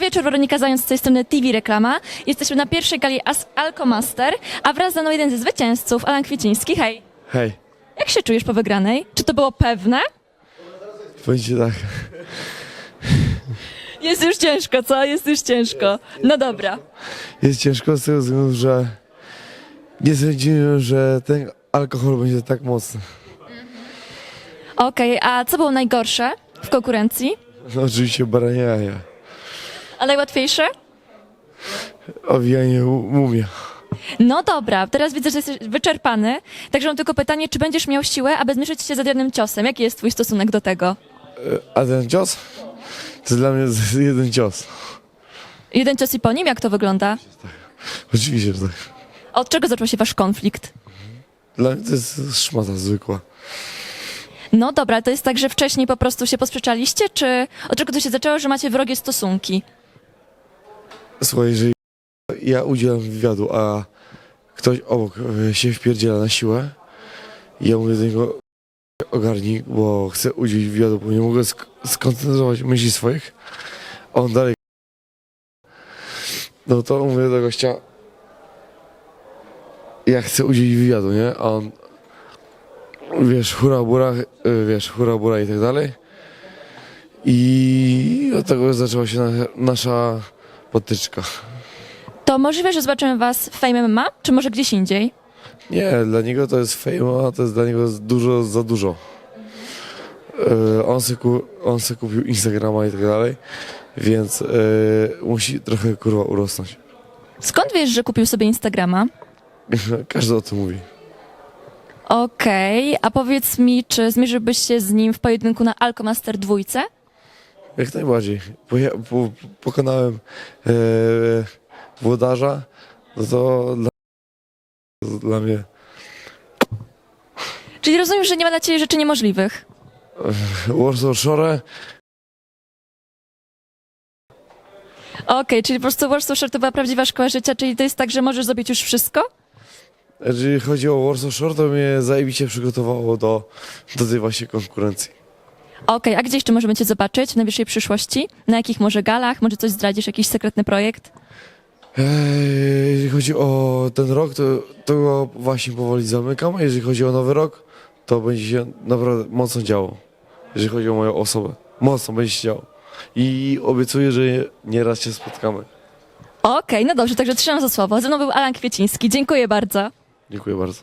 wieczór, Weronika Zając z tej strony TV Reklama. Jesteśmy na pierwszej gali As- Alkomaster, a wraz ze mną jeden ze zwycięzców, Alan Kwieciński. Hej, Hej, jak się czujesz po wygranej? Czy to było pewne? powiem ci tak. Jest już ciężko, co? Jest już ciężko. No dobra. Jest ciężko z tego względu, że nie sądziłem, że ten alkohol będzie tak mocny. Okej, a co było najgorsze w konkurencji? No oczywiście baranie jaja. A najłatwiejsze? Owijanie mumia. No dobra, teraz widzę, że jesteś wyczerpany, także mam tylko pytanie, czy będziesz miał siłę, aby zmierzyć się z Adrianem Ciosem? Jaki jest twój stosunek do tego? E, A ten cios? To jest dla mnie z- jeden cios. Jeden cios i po nim? Jak to wygląda? Oczywiście, że tak. Od czego zaczął się wasz konflikt? Dla mnie to jest szmata zwykła. No dobra, to jest tak, że wcześniej po prostu się posprzeczaliście, czy od czego to się zaczęło, że macie wrogie stosunki? Słuchaj, jeżeli ja udzielam wywiadu, a ktoś obok e, się wpierdziela na siłę, ja mówię do niego ogarnij, bo chcę udzielić wywiadu, bo nie mogę sk- skoncentrować myśli swoich, a on dalej no to mówię do gościa ja chcę udzielić wywiadu, nie? A on wiesz, hura bura, e, wiesz, hura bura i tak dalej. I od tego zaczęła się na, nasza potyczka. To możliwe, że zobaczymy was w Fame MMA, czy może gdzieś indziej? Nie, dla niego to jest fame, a to jest dla niego dużo za dużo. E, on, se ku, on se kupił Instagrama i tak dalej, więc e, musi trochę kurwa urosnąć. Skąd wiesz, że kupił sobie Instagrama? Każdy o tym mówi. Okej, a powiedz mi, czy zmierzyłbyś się z nim w pojedynku na Alkomaster dwójce? Jak najbardziej. Bo ja po, pokonałem e, włodarza, no to dla, dla mnie Czyli rozumiem, że nie ma dla ciebie rzeczy niemożliwych. Warsaw Shore Okej, czyli po prostu Warsaw Shore to była prawdziwa szkoła życia, czyli to jest tak, że możesz zrobić już wszystko? Jeżeli chodzi o Warsaw Shore, to mnie zajebiście przygotowało do, do tej właśnie konkurencji. Okej, a gdzie jeszcze możemy cię zobaczyć w najbliższej przyszłości? Na jakich może galach? Może coś zdradzisz, jakiś sekretny projekt? Eee, Jeżeli chodzi o ten rok, to, to go właśnie powoli zamykam. a Jeżeli chodzi o nowy rok, to będzie się naprawdę mocno działo. Jeżeli chodzi o moją osobę. Mocno będzie się działo. I obiecuję, że nieraz się spotkamy. Okej, no dobrze, także trzymam za słowo. Ze mną był Alan Kwieciński. Dziękuję bardzo. Dziękuję bardzo.